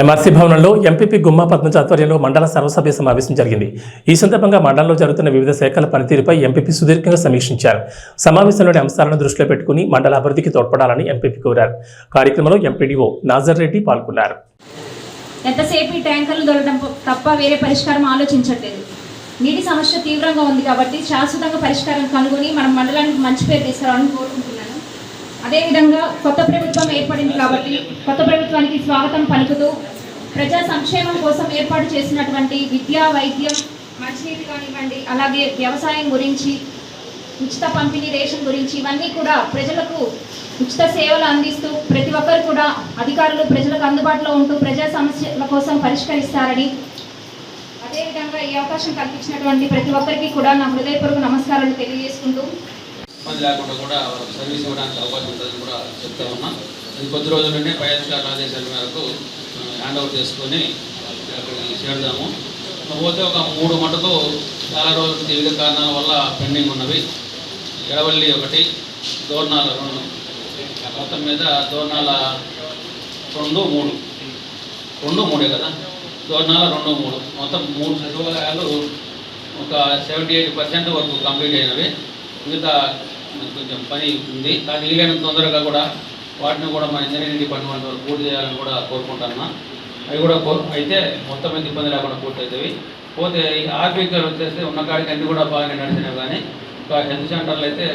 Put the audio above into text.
MRC భవనంలో MPP గుమ్మా పద్మజ ఆధ్వర్యంలో మండల సర్వసభ్య సమావేశం జరిగింది. ఈ సందర్భంగా మండలంలో జరుగుతున్న వివిధ శాఖల పనితీరుపై ఎంపీపీ సుదీర్ఘంగా సమీక్షించారు. సమావేశంలోని అంశాలను దృష్టిలో పెట్టుకుని మండల అభివృద్ధికి తోడ్పడాలని ఎంపీపీ కోరారు. కార్యక్రమంలో ఎంపీడీఓ నాజర్ రెడ్డి పాల్గొన్నారు. ఎంతసేపు ఈ ట్యాంకర్లు దొరకడం తప్ప వేరే పరిష్కారం ఆలోచించట్లేదు. నీటి సమస్య తీవ్రంగా ఉంది కాబట్టి శాశ్వతంగా పరిష్కారం కనుగొని మనం మండలానికి మంచి పేరు తీసుకురావాలని కోరుకుంటున్నాను. అదేవిధంగా కొత్త ప్రభుత్వం ఏర్పడింది కాబట్టి కొత్త ప్రభుత్వానికి స్వాగతం పలుకుతూ ప్రజా సంక్షేమం కోసం ఏర్పాటు చేసినటువంటి విద్యా వైద్యం మంచినీటి కానివ్వండి అలాగే వ్యవసాయం గురించి ఉచిత పంపిణీ రేషన్ గురించి ఇవన్నీ కూడా ప్రజలకు ఉచిత సేవలు అందిస్తూ ప్రతి ఒక్కరు కూడా అధికారులు ప్రజలకు అందుబాటులో ఉంటూ ప్రజా సమస్యల కోసం పరిష్కరిస్తారని అదేవిధంగా ఈ అవకాశం కల్పించినటువంటి ప్రతి ఒక్కరికి కూడా నా హృదయపూర్వక నమస్కారాలు తెలియజేసుకుంటూ ఇబ్బంది లేకుండా కూడా వాళ్ళకి సర్వీస్ ఇవ్వడానికి అవకాశం ఉంటుందని కూడా చెప్తా ఉన్నా. ఇది కొద్ది రోజుల్లోనే పై అధికారుల ఆదేశాల మేరకు హ్యాండ్ ఓవర్ చేసుకొని అక్కడికి చేరుదాము. పోతే ఒక మూడు మటుకు చాలా రోజుల వివిధ కారణాల వల్ల పెండింగ్ ఉన్నవి. ఎడవల్లి ఒకటి దోర్నాల రెండు. మొత్తం మీద దోర్నాల రెండు మూడు. రెండు మూడే కదా? దోర్నాల రెండు మూడు. మొత్తం మూడు సచివాలయాలు ఒక సెవెంటీ ఎయిట్ పర్సెంట్ వరకు కంప్లీట్ అయినవి. మిగతా కొంచెం పని ఉంది. కానీ వీలైన తొందరగా కూడా వాటిని కూడా మన ఇంజనీరింగ్ డిపార్ట్మెంట్ వరకు పూర్తి చేయాలని కూడా కోరుకుంటున్నా. అవి కూడా కో అయితే మొత్తం మీద ఇబ్బంది లేకుండా పూర్తి అవుతాయి పోతే ఈ ఆర్బీకర్ వచ్చేసి ఉన్న కాడికి అన్ని కూడా బాగానే నడిచినాయి. కానీ ఒక హెల్త్ సెంటర్లు అయితే